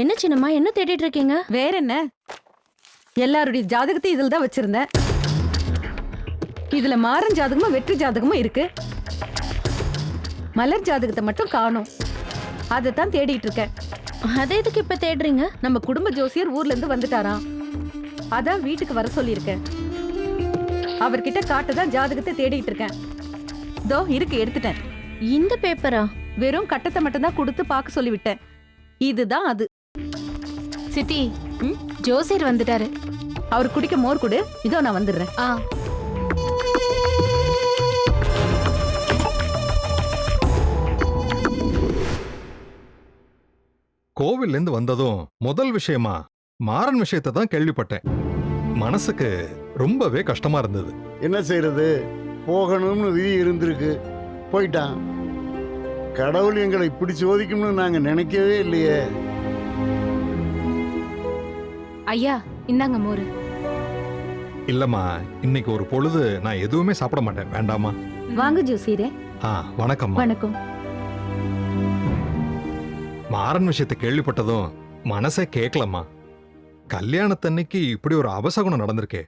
என்ன சின்னம்மா என்ன தேடிட்டு இருக்கீங்க வேற என்ன? எல்லாருடைய ஜாதகத்தையும் இதுல தான் வச்சிருந்தேன். இதுல மாறன் ஜாதகமும் வெற்றி ஜாதகமும் இருக்கு. மலர் ஜாதகத்தை மட்டும் காணும். அதை தான் தேடிட்டு இருக்கேன் அதை எதுக்கு இப்ப தேடுறீங்க? நம்ம குடும்ப ஜோசியர் ஊர்ல இருந்து வந்துட்டாராம். அதான் வீட்டுக்கு வர சொல்லியிருக்கேன். அவர்கிட்ட காட்ட தான் ஜாதகத்தை தேடிட்டு இருக்கேன் தோ இருக்கு எடுத்துட்டேன். இந்த பேப்பரா வெறும் கட்டத்தை மட்டும் தான் கொடுத்து பார்க்க சொல்லிவிட்டேன். இதுதான் அது. சித்தி? ஜோசியர் வந்துட்டாரு. அவர் குடிக்க மோர் கொடு. இதோ நான் வந்துடுறேன். ஆ. கோவில்ல இருந்து வந்ததும் முதல் விஷயமா மாறன் விஷயத்தை தான் கேள்விப்பட்டேன். மனசுக்கு ரொம்பவே கஷ்டமா இருந்தது. என்ன செய்யறது போகணும்னு விதி இருந்திருக்கு. போயிட்டான். கடவுள் எங்களை இப்படி சோதிக்கும்னு நாங்க நினைக்கவே இல்லையே. ஐயா இந்தாங்க மோரு. இல்லம்மா இன்னைக்கு ஒரு பொழுது நான் எதுவுமே சாப்பிட மாட்டேன். வேண்டாமா? வாங்க ஜோசியரே. ஆ வணக்கம்மா. வணக்கம். மாறன் விஷயத்தை கேள்விப்பட்டதும் மனசே கேட்கலம்மா. கல்யாணத்தன்னைக்கு இப்படி ஒரு அபசகுணம் நடந்திருக்கே.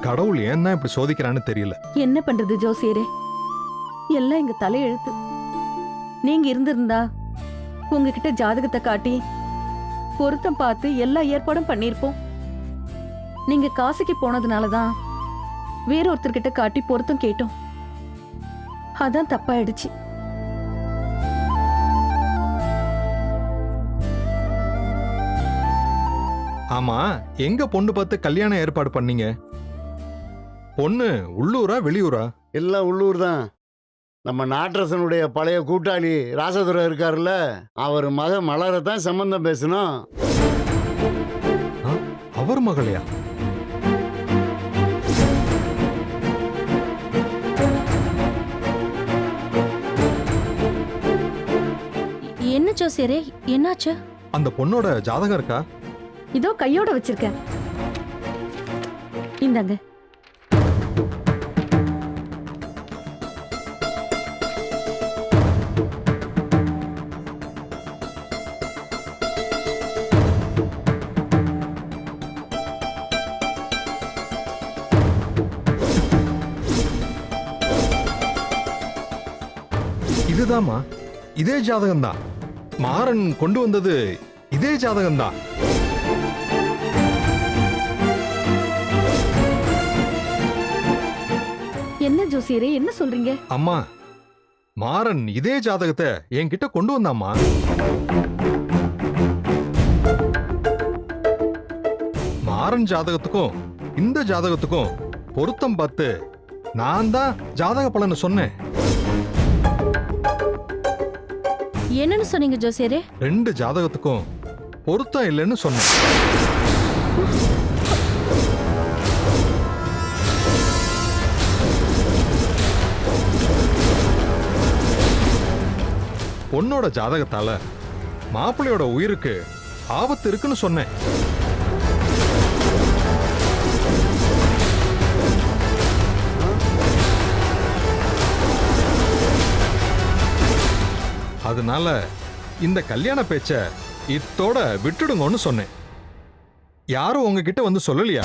கடவுள் ஏன்னா இப்படி சோதிக்கிறான்னு தெரியல. என்ன பண்றது ஜோசியரே? எல்லாம் எங்க தலையெழுத்து. நீங்க இருந்திருந்தா உங்ககிட்ட ஜாதகத்தை காட்டி பொருத்தம் பார்த்து எல்லா ஏற்பாடும் பண்ணியிருப்போம். நீங்க காசிக்கு போனதுனால தான் வேற ஒருத்தர்கிட்ட காட்டி பொருத்தம் கேட்டோம். அதான் தப்பாயிடுச்சு. ஆமா எங்க பொண்ணு பார்த்து கல்யாணம் ஏற்பாடு பண்ணீங்க? பொண்ணு உள்ளூரா வெளியூரா? எல்லாம் உள்ளூர் தான் நம்ம நாட்டரசனுடைய பழைய கூட்டாளி ராசதுரை இருக்காருல்ல அவர் மக மலரை தான் சம்பந்தம் பேசணும் அவர் மகளையா? என்ன ஜோசியரே என்னாச்சு? அந்த பொண்ணோட ஜாதகம் இருக்கா? இதோ கையோட வச்சிருக்கேன். இந்தாங்க. இதுதாம்மா இதே ஜாதகம் தான் மாறன் கொண்டு வந்தது இதே ஜாதகம் தான் என்ன ஜோசியரே என்ன சொல்றீங்க? அம்மா மாறன் இதே ஜாதகத்தை என்கிட்ட கொண்டு வந்தாம்மா. மாறன் ஜாதகத்துக்கும் இந்த ஜாதகத்துக்கும் பொருத்தம் பார்த்து நான் தான் ஜாதக பலனை சொன்னேன். என்னன்னு சொன்னீங்க ஜோசியரே? ரெண்டு ஜாதகத்துக்கும் பொருத்தம் இல்லைன்னு சொன்னேன். பொண்ணோட ஜாதகத்தால மாப்பிள்ளையோட உயிருக்கு ஆபத்து இருக்குன்னு சொன்னேன். அதனால இந்த கல்யாண பேச்ச இத்தோட விட்டுடுங்கன்னு சொன்னேன். யாரும் உங்ககிட்ட வந்து சொல்லலையா?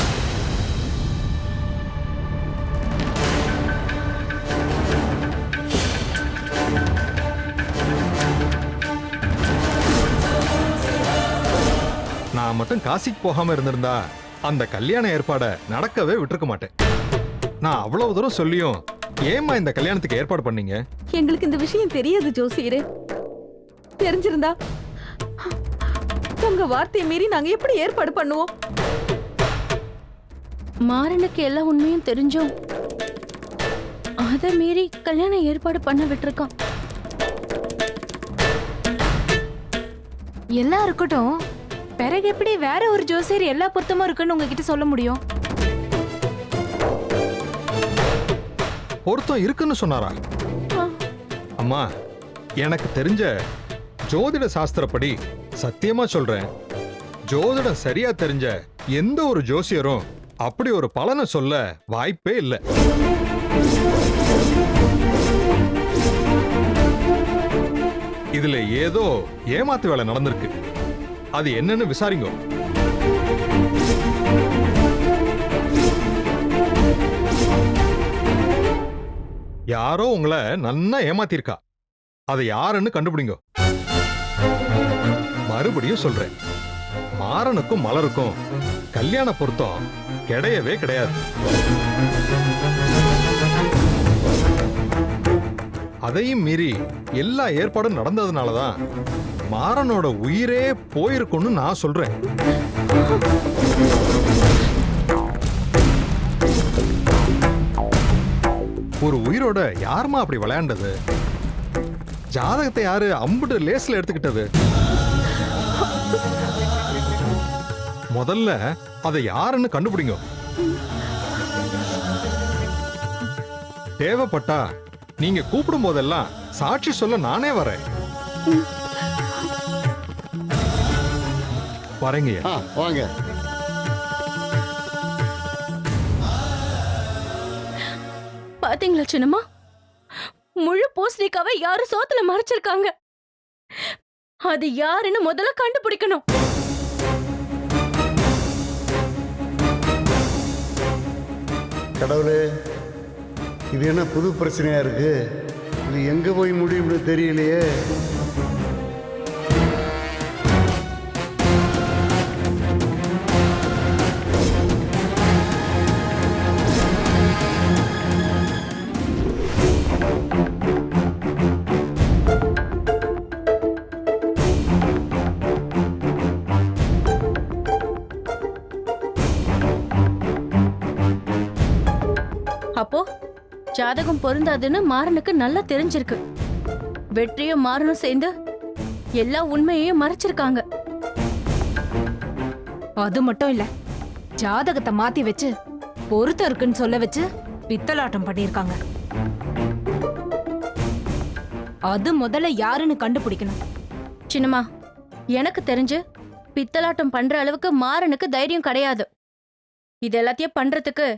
நான் மட்டும் காசிக்கு போகாம இருந்திருந்தா அந்த கல்யாண ஏற்பாட நடக்கவே விட்டுருக்க மாட்டேன். நான் அவ்வளவு தூரம் சொல்லியும் ஏம்மா இந்த கல்யாணத்துக்கு ஏற்பாடு பண்ணீங்க? எங்களுக்கு இந்த விஷயம் தெரியாது ஜோசியரே. தெரிஞ்சிருந்தா? உங்க வார்த்தையை மீறி நாங்க எப்படி ஏற்பாடு பண்ணுவோம்? மாறனுக்கு எல்லா உண்மையும் தெரிஞ்சோம். அதை மீறி கல்யாணம் ஏற்பாடு பண்ண விட்டுருக்கான் எல்லாம் இருக்கட்டும். பிறகு எப்படி வேற ஒரு ஜோசியர் எல்லா பொருத்தமும் இருக்குன்னு உங்ககிட்ட சொல்ல முடியும்? பொருத்தம் இருக்குன்னு சொன்னாரா. அம்மா எனக்கு தெரிஞ்ச ஜோதிட சாஸ்திரப்படி சத்தியமா சொல்றேன். ஜோதிடம் சரியா தெரிஞ்ச எந்த ஒரு ஜோசியரும் அப்படி ஒரு பலனை சொல்ல வாய்ப்பே இல்லை. இதுல ஏதோ ஏமாத்து வேலை நடந்திருக்கு. அது என்னன்னு விசாரிங்க. யாரோ உங்களை நன்னா ஏமாத்திருக்கா. அதை யாருன்னு கண்டுபிடிங்க. மறுபடியும் சொல்றேன். மாறனுக்கும் மலருக்கும் கல்யாண பொருத்தம் கிடையவே கிடையாது. அதையும் மீறி எல்லா ஏற்பாடும் நடந்ததுனால தான் மாறனோட உயிரே போயிருக்கும்னு நான் சொல்றேன். ஒரு உயிரோட யாரும்மா அப்படி விளையாண்டது? ஜாதகத்தை யாரு அம்புட்டு லேஸ்ல எடுத்துக்கிட்டது? முதல்ல அதை யாருன்னு கண்டுபிடிங்க. தேவைப்பட்டா நீங்க கூப்பிடும் போதெல்லாம் சாட்சி சொல்ல நானே வரேன். வரேங்க ஆ வாங்க. பாத்தீங்களா சின்னம்மா? முழு பூசணிக்காவை யாரும் சோத்துல மறைச்சிருக்காங்க. அது யாருன்னு முதல்ல கண்டுபிடிக்கணும். கடவுளே இது என்ன புது பிரச்சனையாக இருக்குது இது எங்கே போய் முடியும்னு தெரியலையே. ஜாதகம் பொருந்தாதுன்னு மாறனுக்கு நல்லா தெரிஞ்சிருக்கு. வெற்றியும் மாறனும் சேர்ந்து எல்லா உண்மையையும் மறைச்சிருக்காங்க. அது மட்டும் இல்ல ஜாதகத்தை மாத்தி வச்சு பொருத்தம் இருக்குன்னு சொல்ல வச்சு பித்தலாட்டம் பண்ணியிருக்காங்க. அது முதல்ல யாருன்னு கண்டுபிடிக்கணும். சின்னம்மா எனக்கு தெரிஞ்சு பித்தலாட்டம் பண்ற அளவுக்கு மாறனுக்கு தைரியம் கிடையாது. இது எல்லாத்தையும் பண்றதுக்கு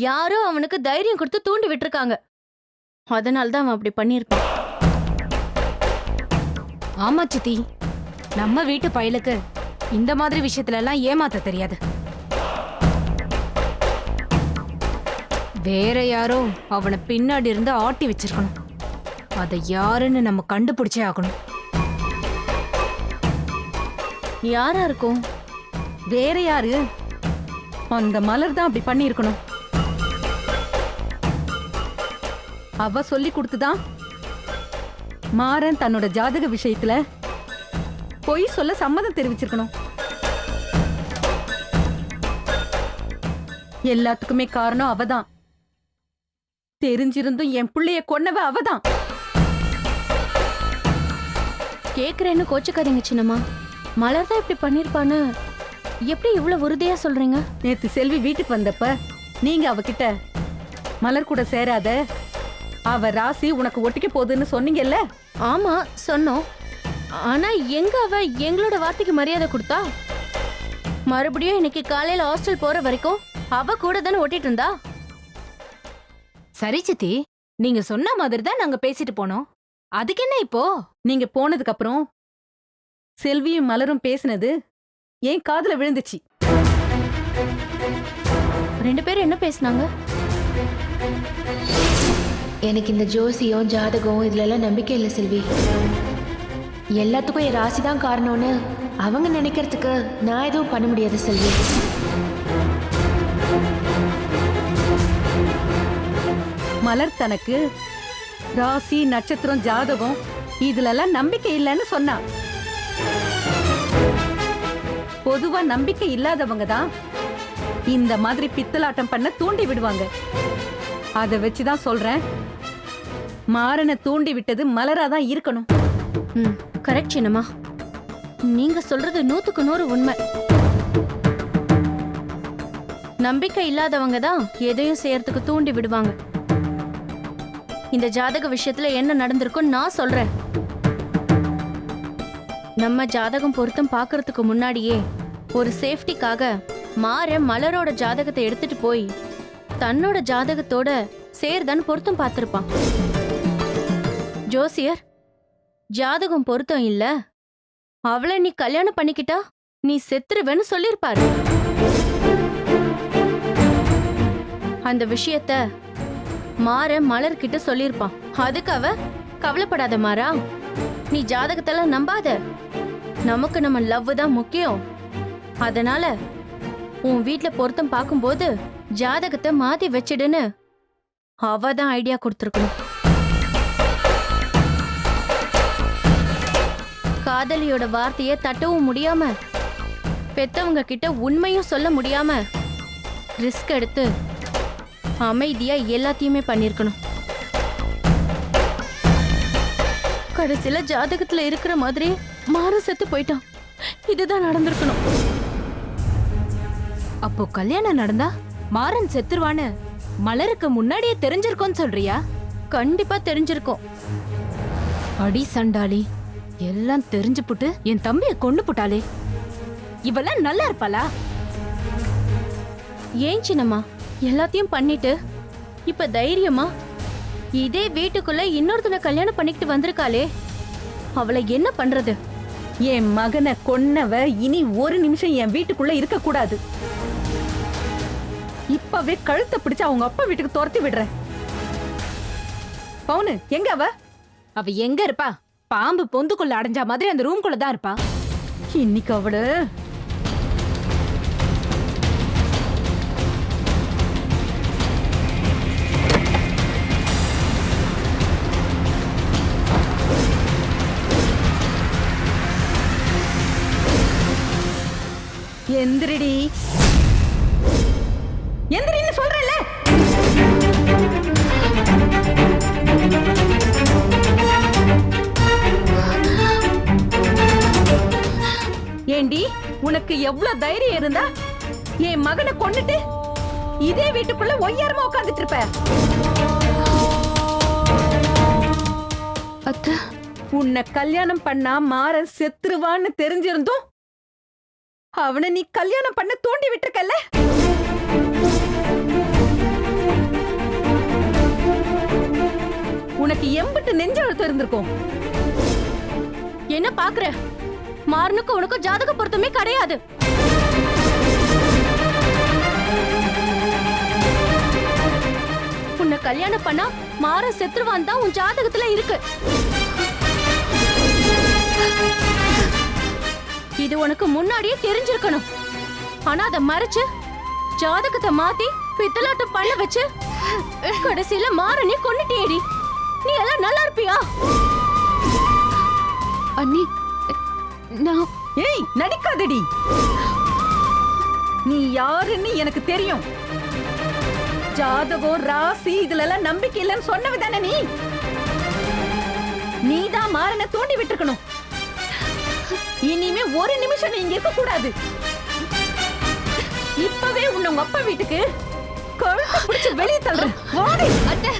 யாரோ அவனுக்கு தைரியம் கொடுத்து தூண்டி விட்டுருக்காங்க. அதனால தான் அவன் அப்படி பண்ணியிருப்பான் ஆமா சித்தி. நம்ம வீட்டு பயலுக்கு இந்த மாதிரி விஷயத்துல எல்லாம் ஏமாத்த தெரியாது. வேற யாரோ அவனை பின்னாடி இருந்து ஆட்டி வச்சிருக்கணும். அதை யாருன்னு நம்ம கண்டுபிடிச்சே ஆகணும். யாரா இருக்கும்? வேற யாரு? அந்த மலர் தான் அப்படி பண்ணியிருக்கணும். அவ சொல்லி கொடுத்துதான் மாறன் தன்னோட ஜாதக விஷயத்துல பொய் சொல்ல சம்மதம் தெரிவிச்சிருக்கணும். எல்லாத்துக்குமே காரணம் அவதான். தெரிஞ்சிருந்தும் என் புள்ளைய கொன்னவ அவதான். கேக்குறேன்னு கோச்சுக்காதீங்க சின்னம்மா. மலர் தான் இப்படி பண்ணிருப்பான்னு எப்படி இவ்வளவு உறுதியா சொல்றீங்க? நேத்து செல்வி வீட்டுக்கு வந்தப்ப நீங்க அவகிட்ட மலர் கூட சேராத அவ ராசி உனக்கு ஒட்டிக்க போகுதுன்னு சொன்னீங்கல்ல? ஆமா சொன்னோம். ஆனா எங்க அவ எங்களோட வார்த்தைக்கு மரியாதை கொடுத்தா? மறுபடியும் இன்னைக்கு காலையில ஹாஸ்டல் போற வரைக்கும் அவ கூட தானே ஒட்டிட்டு இருந்தா? சரி சித்தி. நீங்க சொன்ன மாதிரி தான் நாங்க பேசிட்டு போனோம். அதுக்கு என்ன இப்போ? நீங்க போனதுக்கு அப்புறம் செல்வியும் மலரும் பேசினது ஏன் காதுல விழுந்துச்சு. ரெண்டு பேரும் என்ன பேசுனாங்க? எனக்கு இந்த ஜோசியம் ஜாதகம் இதுலெல்லாம் நம்பிக்கை இல்லை செல்வி. எல்லாத்துக்கும் என் ராசி தான் காரணம்னு அவங்க நினைக்கிறதுக்கு நான் எதுவும் பண்ண முடியாது செல்வி. மலர் தனக்கு ராசி நட்சத்திரம் ஜாதகம் இதுலெல்லாம் நம்பிக்கை இல்லைன்னு சொன்னா. பொதுவா நம்பிக்கை இல்லாதவங்க தான் இந்த மாதிரி பித்தலாட்டம் பண்ண தூண்டி விடுவாங்க. அதை வச்சுதான் சொல்றேன். மாறனை தூண்டி விட்டது மலரா தான் இருக்கணும். ம் கரெக்ட் சின்னம்மா. நீங்க சொல்றது நூத்துக்கு நூறு உண்மை. நம்பிக்கை இல்லாதவங்க தான் எதையும் செய்யறதுக்கு தூண்டி விடுவாங்க. இந்த ஜாதக விஷயத்துல என்ன நடந்திருக்கும் நான் சொல்றேன். நம்ம ஜாதகம் பொருத்தம் பாக்குறதுக்கு முன்னாடியே ஒரு சேஃப்டிக்காக மாற மலரோட ஜாதகத்தை எடுத்துட்டு போய் தன்னோட ஜாதகத்தோட சேர்தான் பொருத்தம் பார்த்திருப்பான். ஜோசியர் ஜாதகம் பொருத்தம் இல்ல. அவளை நீ கல்யாணம் பண்ணிக்கிட்டா நீ செத்துருவேன்னு சொல்லியிருப்பார். அந்த விஷயத்த மாற மலர்கிட்ட சொல்லியிருப்பான். அதுக்கு அவ கவலைப்படாத மாறா. நீ ஜாதகத்தெல்லாம் நம்பாத. நமக்கு நம்ம லவ் தான் முக்கியம். அதனால உன் வீட்டில் பொருத்தம் பார்க்கும்போது ஜாதகத்தை மாத்தி வச்சிடுன்னு அவ தான் ஐடியா கொடுத்துருக்கணும். காதலியோட வார்த்தையை தட்டவும் முடியாம பெத்தவங்க கிட்ட உண்மையும் சொல்ல முடியாம ரிஸ்க் எடுத்து அமைதியா எல்லாத்தையுமே பண்ணிருக்கணும். கடைசியில ஜாதகத்துல இருக்கிற மாதிரி மாறு செத்து போயிட்டான். இதுதான் நடந்திருக்கணும். அப்போ கல்யாணம் நடந்தா? மாறன் செத்துருவான்னு மலருக்கு முன்னாடியே தெரிஞ்சிருக்கோன்னு சொல்றியா? கண்டிப்பா தெரிஞ்சிருக்கும். அடி சண்டாளி எல்லாம் தெரிஞ்சு புட்டு என் தம்பிய கொண்டு புட்டாளே. இவெல்லாம் நல்லா இருப்பாளா? ஏன் சின்னம்மா? எல்லாத்தையும் பண்ணிட்டு இப்ப தைரியமா? இதே வீட்டுக்குள்ள இன்னொருத்தனை கல்யாணம் பண்ணிக்கிட்டு வந்திருக்காளே. அவளை என்ன பண்றது? என் மகனை கொன்னவ இனி ஒரு நிமிஷம் என் வீட்டுக்குள்ள இருக்க கூடாது இப்பவே கழுத்தை பிடிச்சு அவங்க அப்பா வீட்டுக்கு துரத்தி விடுறேன். பவுனு எங்க அவ? அவ எங்க இருப்பா? பாம்பு பொந்துக்குள்ள அடைஞ்ச மாதிரி அந்த ரூம்குள்ள தான் இருப்பா. இன்னைக்கு அவள? எந்திரிடி. ஏண்டி உனக்கு எவ்வளவு தைரியம் இருந்தா என் மகனை கொன்னுட்டு இதே வீட்டுக்குள்ள ஒய்யாரமா உட்காந்துட்டு இருப்ப. அத்தை. உன்னை கல்யாணம் பண்ணா மாறன் செத்துருவான்னு தெரிஞ்சிருந்தும் அவனை நீ கல்யாணம் பண்ண தூண்டி விட்டுருக்கல்ல? உனக்கு எம்பிட்டு நெஞ்ச அழுத்தம் இருந்திருக்கும். என்ன பாக்குற மாறனுக்கும் உனக்கும் ஜாதக பொருத்தமே கிடையாது. உன்னை கல்யாணம் பண்ணா மாற செத்துருவான் தான் உன் ஜாதகத்துல இருக்கு. இது உனக்கு முன்னாடியே தெரிஞ்சிருக்கணும். ஆனா அதை மறைச்சு ஜாதகத்தை மாத்தி பித்தலாட்டம் பண்ண வச்சு கடைசியில மாறனே கொண்டுட்டேடி நீ எல்லாம் நல்லா இருப்பியா? அண்ணி நான் ஏய் நடிக்காதடி. நீ யாருன்னு எனக்கு தெரியும். ஜாதகம் ராசி இதுல எல்லாம் நம்பிக்கை இல்லைன்னு சொன்னவ தானே நீ? நீதான் மாறன தூண்டி விட்டுருக்கணும். இனிமே ஒரு நிமிஷம் நீ இங்க இருக்க கூடாது இப்பவே உன்னை உங்க அப்பா வீட்டுக்கு கழுத்தை பிடிச்சு வெளியே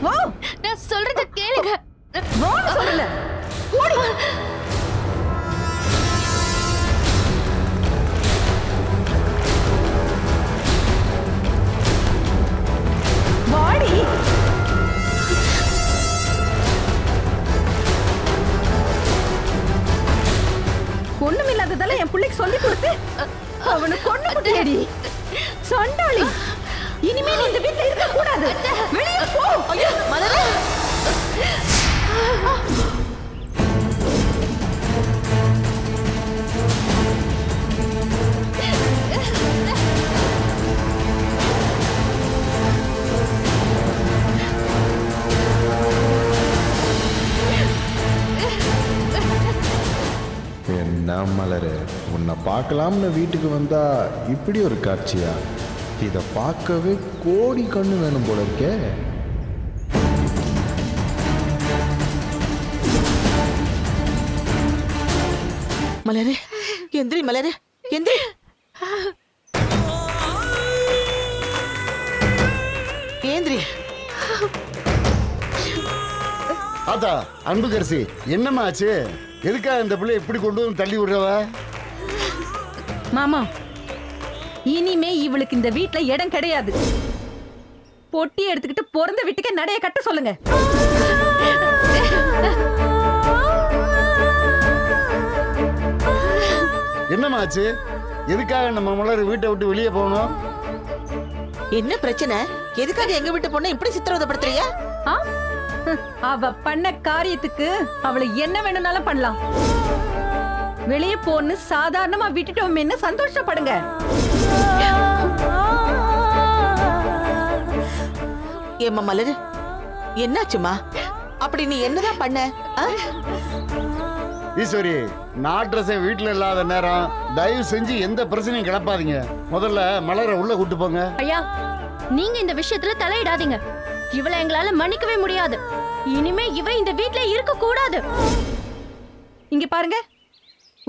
வா. நான் சொல்றத கேளுங்க. வான்னு சொல்லல ஓடி. வாடி. ஒண்ணுமில்லாததெல்லாம் என் பிள்ளைக்கு சொல்லி கொடுத்து அவனை கொண்டு சண்டாளி. இனிமே இந்த வீட்டுல இருக்க கூடாது வெளியே போ. மலரே என்ன மலரு உன்னை பார்க்கலாம்னு வீட்டுக்கு வந்தா இப்படி ஒரு காட்சியா? இதை பார்க்கவே கோடி கண்ணு வேணும் போல இருக்கே. மலரு எந்திரி மலரு எந்திரி. ஏந்திரி ஆத்தா அன்புக்கரசி என்னம்மா ஆச்சு? எதுக்கா இந்த பிள்ளை இப்படி கொண்டு வந்து தள்ளி விடுறவ? மாமா இனிமே இவளுக்கு இந்த வீட்ல இடம் கிடையாது. பொட்டி எடுத்துக்கிட்டு பிறந்த வீட்டுக்கே நடைய கட்ட சொல்லுங்க. என்னமாச்சு எதுக்காக நம்ம மலர் வீட்டை விட்டு வெளியே போகணும்? என்ன பிரச்சனை? எதுக்காக எங்க வீட்டு பொண்ணை இப்படி சித்திரவதப்படுத்துறியா அவ பண்ண காரியத்துக்கு அவளை என்ன வேணும்னாலும் பண்ணலாம். வெளியே போன்னு சாதாரணமா விட்டுட்டோமேன்னு சந்தோஷப்படுங்க. ஏம்மா மலரு? என்னாச்சுமா அப்படி நீ என்னதான் பண்ண? ஈஸ்வரி நாட்ரஸை வீட்டில் இல்லாத நேரம் தயவு செஞ்சு எந்த பிரச்சனையும் கிளப்பாதீங்க. முதல்ல மலரை உள்ள கூட்டு போங்க. ஐயா நீங்க இந்த விஷயத்துல தலையிடாதீங்க. இவளை எங்களால மன்னிக்கவே முடியாது. இனிமே இவ இந்த வீட்ல இருக்க கூடாது இங்க பாருங்க.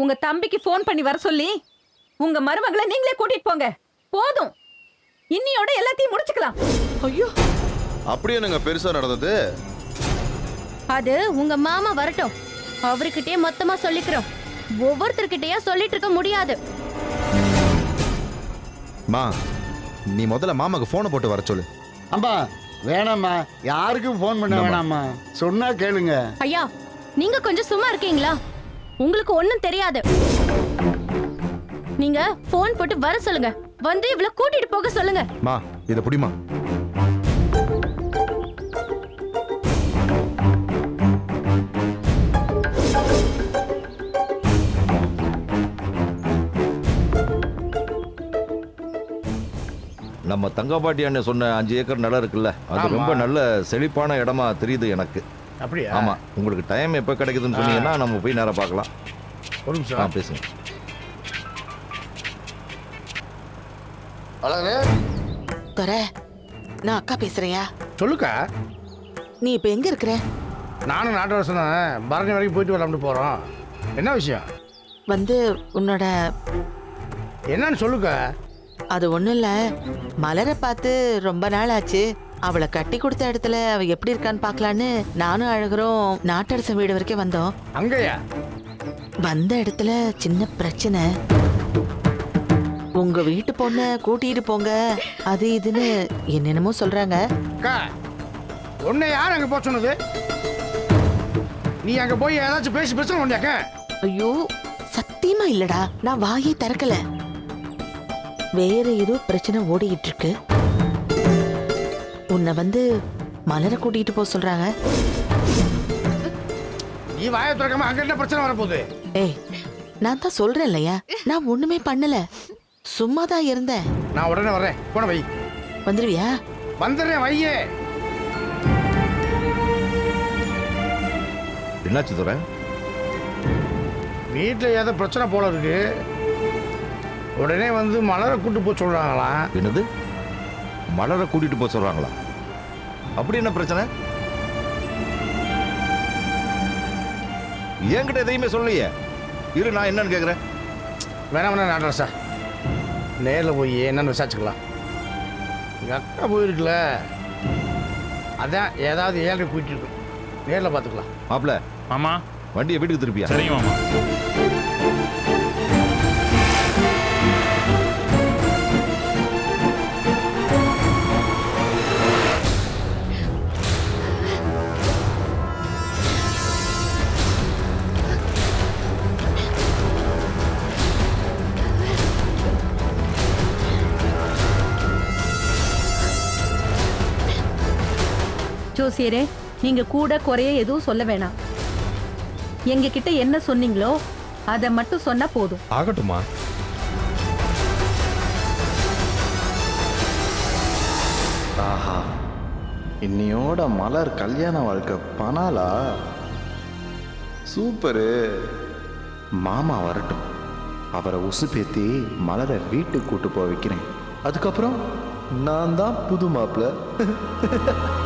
உங்க தம்பிக்கு ஃபோன் பண்ணி வர சொல்லி உங்க மருமகளை நீங்களே கூட்டிட்டு போங்க. போதும். இன்னியோட எல்லாத்தையும் முடிச்சுக்கலாம். ஐயோ. அப்படியே என்னங்க பெருசா நடந்தது? அது உங்க மாமா வரட்டும். அவர்கிட்டயே மொத்தமா சொல்லிக்கிறோம். ஒவ்வொருத்தர்கிட்டயா சொல்லிட்டு இருக்க முடியாது. மா நீ முதல்ல மாமாக்கு போனை போட்டு வர சொல்லு. அம்மா வேணாம்மா. யாருக்கும் ஃபோன் பண்ண? வேணாம்மா. சொன்னா கேளுங்க. ஐயா நீங்க கொஞ்சம் சும்மா இருக்கீங்களா? உங்களுக்கு ஒண்ணும் தெரியாது. நீங்க போன் போட்டு வர சொல்லுங்க. வந்து இவள கூட்டிட்டு போக சொல்லுங்க. மா இதை புடிமா? நம்ம தங்கப்பாட்டி அண்ணன் சொன்ன அஞ்சு ஏக்கர் நிலம் இருக்குல்ல அது. ரொம்ப நல்ல செழிப்பான இடமா தெரியுது எனக்கு. அப்படியா? ஆமா உங்களுக்கு டைம் எப்போ கிடைக்குதுன்னு சொன்னீங்கன்னா நம்ம போய் நேரா பார்க்கலாம். ஒரு நிமிஷம். பேசுங்க. துர நான் அக்கா பேசுறியா சொல்லுக்கா. நீ இப்ப எங்க இருக்கிற? நானும் நாட்டு வருஷம் தான் பரணி வரைக்கும் போயிட்டு வரலாம்னு போகிறோம் என்ன விஷயம்? வந்து உன்னோட என்னன்னு சொல்லுக்கா. அது ஒண்ணும் இல்ல. மலரை பார்த்து ரொம்ப நாள் ஆச்சு. அவளை கட்டி கொடுத்த இடத்துல அவ எப்படி இருக்கான்னு பார்க்கலான்னு நானும் அழகரும் நாட்டரசன் வீடு வரைக்கும் வந்தோம். அங்கேயா? வந்த இடத்துல சின்ன பிரச்சனை. உங்க வீட்டு பொண்ண கூட்டிட்டு போங்க. அது இதுன்னு என்னென்னமோ சொல்றாங்க. அக்கா உன்னை யார் அங்கே போக சொன்னது? நீ அங்கே போய் ஏதாச்சும் பேசி பிரச்சனை பண்ணியாக்க ஐயோ சத்தியமா இல்லடா. நான் வாயே திறக்கல. வேற ஏதோ பிரச்சனை ஓடிக்கிட்டு இருக்கு உன்னை வந்து மலரை கூட்டிட்டு போக சொல்றாங்க. நீ வாயை திறக்காம அங்கே என்ன பிரச்சனை வரப்போகுது. ஏய் நான் தான் சொல்றேன் இல்லையா நான் ஒண்ணுமே பண்ணல. சும்மா தான் இருந்தேன். நான் உடனே வரேன் போன வை. வந்துருவியா? வந்துடுறேன் வையே. என்னாச்சு துறை வீட்டில் ஏதோ பிரச்சனை போல இருக்கு. உடனே வந்து மலரை கூட்டு போக சொல்கிறாங்களாம் என்னது? மலரை கூட்டிட்டு போக சொல்றாங்களா? அப்படி என்ன பிரச்சனை? என்கிட்ட எதையுமே சொல்லலையே. இரு நான் என்னன்னு கேக்குறேன். வேணாம் வேணாம் நாட்டு சார். நேரில் போய் என்னன்னு விசாரிச்சுக்கலாம். எங்கள் அக்கா போயிருக்குல்ல. அதான் ஏதாவது ஏழரை போயிட்டு நேரில் பார்த்துக்கலாம். மாப்ள மாமா. வண்டியை வீட்டுக்கு திருப்பியா? சரிங்க மாமா. ஜோசியரே நீங்க கூட குறைய எதுவும் சொல்ல வேணாம். எங்க கிட்ட என்ன சொன்னீங்களோ அதை மட்டும் சொன்னா போதும். ஆகட்டுமா ஆஹா இன்னையோட மலர் கல்யாண வாழ்க்கை பனாலா சூப்பரு. மாமா வரட்டும். அவரை உசுப்பேத்தி மலரை வீட்டுக்கு கூட்டு போக வைக்கிறேன். அதுக்கப்புறம் நான் தான் புது மாப்பிள்ள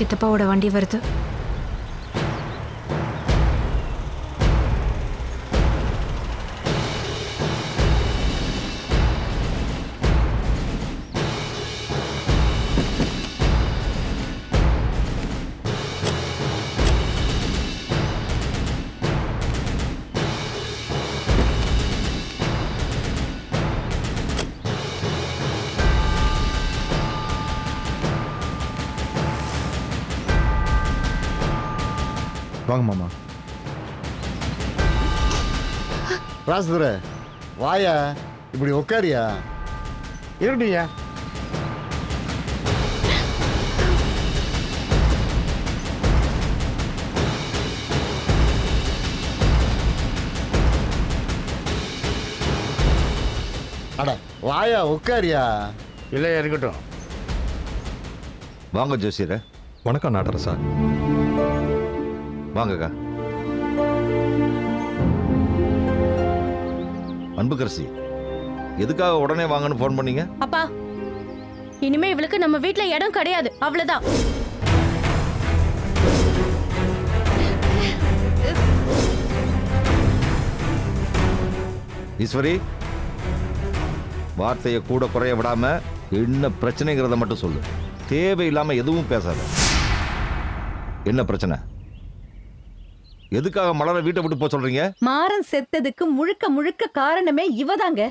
சித்தப்பாவோட வண்டி வருது. வாங்க மாமா. ராசுதுர வாயா இப்படி உட்காரியா இருக்கட்டும்யா அட வாயா உட்காரியா இல்லையா இருக்கட்டும். வாங்க ஜோசியரே. வணக்கம் நாட்டரசா வாங்கக்கா. அன்புக்கரசி எதுக்காக உடனே வாங்கன்னு ஃபோன் பண்ணீங்க? அப்பா இனிமே இவளுக்கு நம்ம வீட்ல இடம் கிடையாது. அவ்வளவுதான். ஈஸ்வரி வார்த்தையை கூட குறைய விடாம என்ன பிரச்சனைங்கிறத மட்டும் சொல்லு. தேவையில்லாம எதுவும் பேசாத. என்ன பிரச்சனை? எதுக்காக மலரை வீட்டை விட்டு போக சொல்றீங்க? மாறன் செத்ததுக்கு முழுக்க முழுக்க காரணமே இவதாங்க.